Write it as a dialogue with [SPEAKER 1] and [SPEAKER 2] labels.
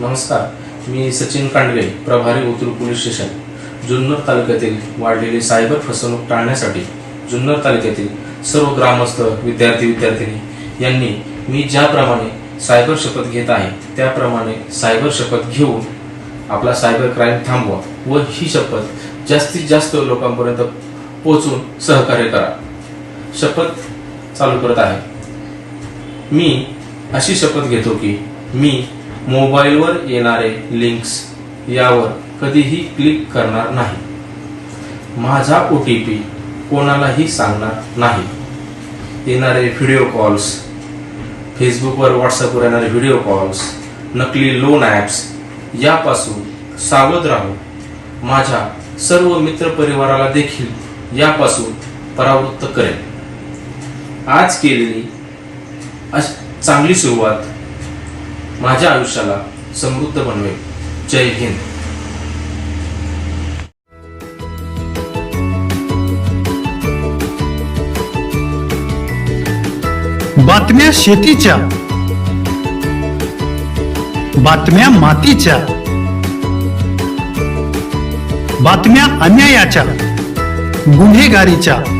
[SPEAKER 1] नमस्कार मी सचिन कांडगे प्रभारी उतरू पोलीस स्टेशन. जुन्नर तालुक्यातील वाढलेली सायबर फसवणूक टाळण्यासाठी जुन्नर तालुक्यातील सर्व ग्रामस्थ विद्यार्थी विद्यार्थिनी यांनी मी ज्याप्रमाणे सायबर शपथ घेत आहे त्याप्रमाणे सायबर शपथ घेऊन आपला सायबर क्राईम थांबवा व ही शपथ जास्तीत जास्त लोकांपर्यंत पोहोचून सहकार्य करा. शपथ चालू करत आहे. मी अशी शपथ घेतो की मी मोबाईलवर येणारे लिंक्स यावर कधीही क्लिक करणार नाही. माझा ओ टी पी कोणालाही सांगणार नाही. येणारे व्हिडिओ कॉल्स फेसबुकवर व्हॉट्सअपवर येणारे व्हिडिओ कॉल्स नकली लोन ॲप्स यापासून सावध राहू माझ्या सर्व मित्रपरिवाराला देखील यापासून परावृत्त करेन. आज केलेली अश- चांगली सुरुवात माझ्या आयुष्याला समृद्ध बनवेल. जय हिंद.
[SPEAKER 2] बातम्या शेतीच्या. बातम्या मातीच्या. बातम्या अन्यायाच्या. गुन्हेगारीच्या.